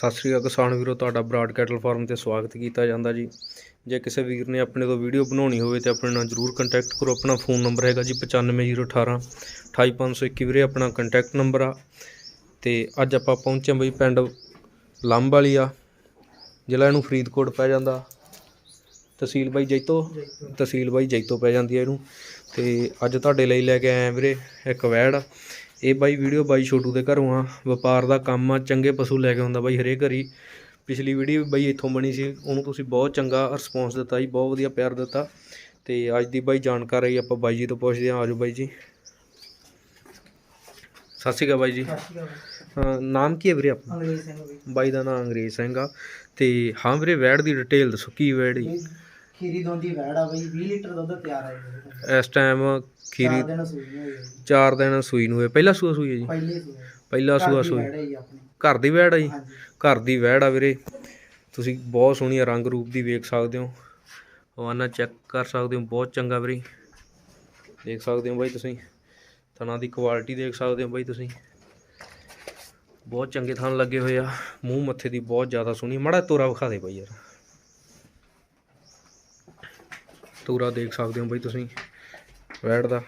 ਸਤਿ ਸ੍ਰੀ ਅਕਾਲ ਕਿਸਾਨ ਵੀਰੋ, ਤੁਹਾਡਾ ਬਰਾਡ ਕੈਟਲ ਫਾਰਮ ਤੇ ਸਵਾਗਤ ਕੀਤਾ ਜਾਂਦਾ ਜੀ। ਜੇ ਕਿਸੇ ਵੀਰ ਨੇ ਆਪਣੇ ਤੋਂ ਵੀਡੀਓ ਬਣਾਉਣੀ ਹੋਵੇ ਤੇ ਆਪਣੇ ਨਾਲ ਜਰੂਰ ਕੰਟੈਕਟ ਕਰੋ। ਆਪਣਾ ਫੋਨ ਨੰਬਰ ਹੈਗਾ ਜੀ 95018 28521 ਵੀਰੇ, ਆਪਣਾ ਕੰਟੈਕਟ ਨੰਬਰ ਆ। ਤੇ ਅੱਜ ਆਪਾਂ ਪਹੁੰਚੇ ਬਈ ਪਿੰਡ ਲੰਬ ਵਾਲੀ ਆ ਜ਼ਿਲ੍ਹਾ ਇਹਨੂੰ ਫਰੀਦਕੋਟ ਪੈ ਜਾਂਦਾ। ਤਹਿਸੀਲ ਬਾਈ ਜੈਤੋ, ਤਹਿਸੀਲ ਬਾਈ ਜੈਤੋ ਪੈ ਜਾਂਦੀ ਹੈ ਇਹਨੂੰ। ਤੇ ਅੱਜ ਤੁਹਾਡੇ ਲਈ ਲੈ ਕੇ ਆਏ ਆ ਵੀਰੇ ਇੱਕ ਵੈੜ। ਇਹ ਬਾਈ ਵੀਡੀਓ ਬਾਈ ਛੋਟੂ ਦੇ ਘਰੋਂ ਆ। ਵਪਾਰ ਦਾ ਕੰਮ ਆ ਚੰਗੇ ਪਸ਼ੂ ਲੈ ਕੇ ਆਉਂਦਾ ਬਾਈ ਹਰੇਕ ਘਰੀ ਪਿਛਲੀ ਵੀਡੀਓ ਬਾਈ ਇੱਥੋਂ ਬਣੀ ਸੀ ਉਹਨੂੰ ਤੁਸੀਂ ਬਹੁਤ ਚੰਗਾ ਰਿਸਪੌਂਸ ਦਿੱਤਾ ਜੀ ਬਹੁਤ ਵਧੀਆ ਪਿਆਰ ਦਿੱਤਾ। ਤੇ ਅੱਜ ਦੀ ਬਾਈ ਜਾਣਕਾਰੀ ਆਪਾਂ ਬਾਈ ਜੀ ਤੋਂ ਪੁੱਛਦੇ ਹਾਂ ਆਜੋ ਬਾਈ ਜੀ। ਸਤਿ ਸ਼੍ਰੀ ਅਕਾਲ ਬਾਈ ਜੀ। ਨਾਮ ਕੀ ਹੈ ਵੀਰੇ ਆਪਣਾ? ਅੰਗਰੇਜ਼ ਸਿੰਘ ਬਾਈ। ਦਾ ਨਾਮ ਅੰਗਰੇਜ਼ ਸਿੰਘ ਆ। ਤੇ ਹਾਂ ਵੀਰੇ ਵੈੜ ਦੀ ਡਿਟੇਲ ਦੱਸੋ ਕੀ ਵੈੜ ਜੀ? ਖੀਰੀ ਦੋਂਦੀ ਵੈੜ ਆ ਬਈ 20 ਲੀਟਰ ਦੁੱਧ ਤਿਆਰ ਆ ਜੀ। ਇਸ ਟਾਈਮ ਖੀਰੀ ਚਾਰ ਦਿਨ ਸੂਈ ਹੋਈ ਹੈ ਜੀ। 4 ਦਿਨ ਸੂਈ ਨੂੰ ਹੋਏ। ਪਹਿਲਾ ਸੂਆ ਸੂਈ ਹੈ ਜੀ? ਪਹਿਲੇ ਸੂਈ। ਪਹਿਲਾ ਸੂਆ ਸੂਈ। ਵੈੜ ਹੈ ਜੀ ਆਪਣੀ। ਘਰ ਦੀ ਵੈੜ ਆ ਜੀ? ਹਾਂਜੀ। ਘਰ ਦੀ ਵੈੜ ਆ ਵੀਰੇ। ਤੁਸੀਂ ਬਹੁਤ ਸੋਹਣੀ ਰੰਗ ਰੂਪ ਦੀ ਵੇਖ ਸਕਦੇ ਹੋ। ਹਵਾਨਾ ਚੈੱਕ ਕਰ ਸਕਦੇ ਹੋ। ਬਹੁਤ ਚੰਗਾ ਵੀਰੇ। ਦੇਖ ਸਕਦੇ ਹੋ ਬਾਈ ਤੁਸੀਂ। ਥਣਾ ਦੀ ਕੁਆਲਿਟੀ ਦੇਖ ਸਕਦੇ ਹੋ ਬਾਈ ਤੁਸੀਂ। ਬਹੁਤ ਚੰਗੇ ਥਣ ਲੱਗੇ ਹੋਏ ਆ। ਮੂੰਹ ਮੱਥੇ ਦੀ ਬਹੁਤ ਜ਼ਿਆਦਾ ਸੋਹਣੀ ਮੜਾ ਤੋਰਾ ਵਿਖਾ ਦੇ ਬਾਈ ਯਾਰ। ਤੋਰਾ ਦੇਖ ਸਕਦੇ ਹੋ ਬਾਈ ਤੁਸੀਂ, ਵੈੜ ਦਾ।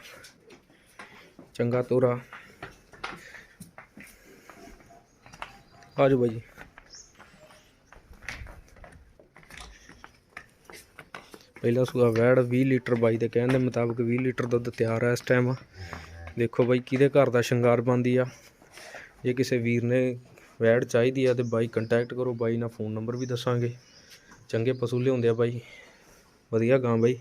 ਚੰਗਾ ਤੋਰਾ। ਆਜੋ ਬਾਈ ਜੀ। ਪਹਿਲਾ ਸੂਆ ਵੈੜ 20 ਲੀਟਰ ਬਾਈ ਦੇ ਕਹਿਣ ਦੇ ਮੁਤਾਬਕ 20 ਲੀਟਰ ਦੁੱਧ ਤਿਆਰ ਹੈ ਇਸ ਟਾਈਮ ਦੇਖੋ ਬਾਈ ਕਿਹਦੇ ਘਰ ਦਾ ਸ਼ਿੰਗਾਰ ਬੰਦੀ ਆ। ਜੇ ਕਿਸੇ ਵੀਰ ਨੇ ਵੈੜ ਚਾਹੀਦੀ ਆ ਤੇ ਬਾਈ ਕੰਟੈਕਟ ਕਰੋ, ਬਾਈ ਨਾਲ ਫੋਨ ਨੰਬਰ ਵੀ ਦੱਸਾਂਗੇ। ਚੰਗੇ ਪਸ਼ੂ ਲਿਆਉਂਦੇ ਆ ਬਾਈ। ਵਧੀਆ ਗਾਂ ਬਾਈ।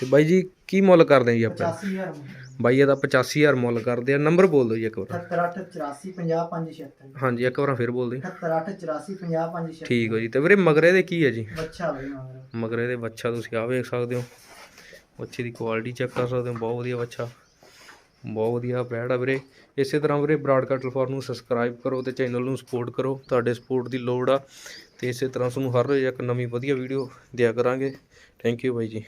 ਤੇ ਬਾਈ ਜੀ ਕੀ ਮੁੱਲ ਕਰਦੇ ਆ ਜੀ ਆਪਾਂ? 85000 ਮੁੰਡਾ ਬਾਈ ਇਹਦਾ 85000 ਮੁੱਲ ਕਰਦੇ ਆ। ਨੰਬਰ ਬੋਲ ਦਿਓ ਜੀ ਇੱਕ ਵਾਰ। 7884505576 ਹਾਂਜੀ ਇੱਕ ਵਾਰ ਫੇਰ ਬੋਲ ਦਿਓ 7884505576 ਠੀਕ ਹੋ ਜੀ। ਤੇ ਵੀਰੇ ਮਗਰੇ ਦੇ ਕੀ ਹੈ ਜੀ? ਬੱਚਾ ਬਈ ਮਗਰ। ਮਗਰੇ ਦੇ ਬੱਚਾ ਤੁਸੀਂ ਆ ਵੇਖ ਸਕਦੇ ਹੋ। ਬੱਚੇ ਦੀ ਕੁਆਲਿਟੀ ਚੈੱਕ ਕਰ ਸਕਦੇ ਹੋ। ਬਹੁਤ ਵਧੀਆ ਬੱਚਾ ਬਹੁਤ ਵਧੀਆ ਬੈਡ ਆ ਵੀਰੇ। ਇਸੇ ਤਰ੍ਹਾਂ ਵੀਰੇ ਬਰਾਡਕਾਸਟ ਫੋਰ ਨੂੰ ਸਬਸਕ੍ਰਾਈਬ ਕਰੋ ਤੇ ਚੈਨਲ ਨੂੰ ਸਪੋਰਟ ਕਰੋ। ਤੁਹਾਡੇ ਸਪੋਰਟ ਦੀ ਲੋੜ ਆ। ਤੇ ਇਸੇ ਤਰ੍ਹਾਂ ਤੁਹਾਨੂੰ ਹਰ ਰੋਜ਼ ਇੱਕ ਨਵੀਂ ਵਧੀਆ ਵੀਡੀਓ ਦਿਆ ਕਰਾਂਗੇ। ਥੈਂਕ ਯੂ ਬਾਈ ਜੀ।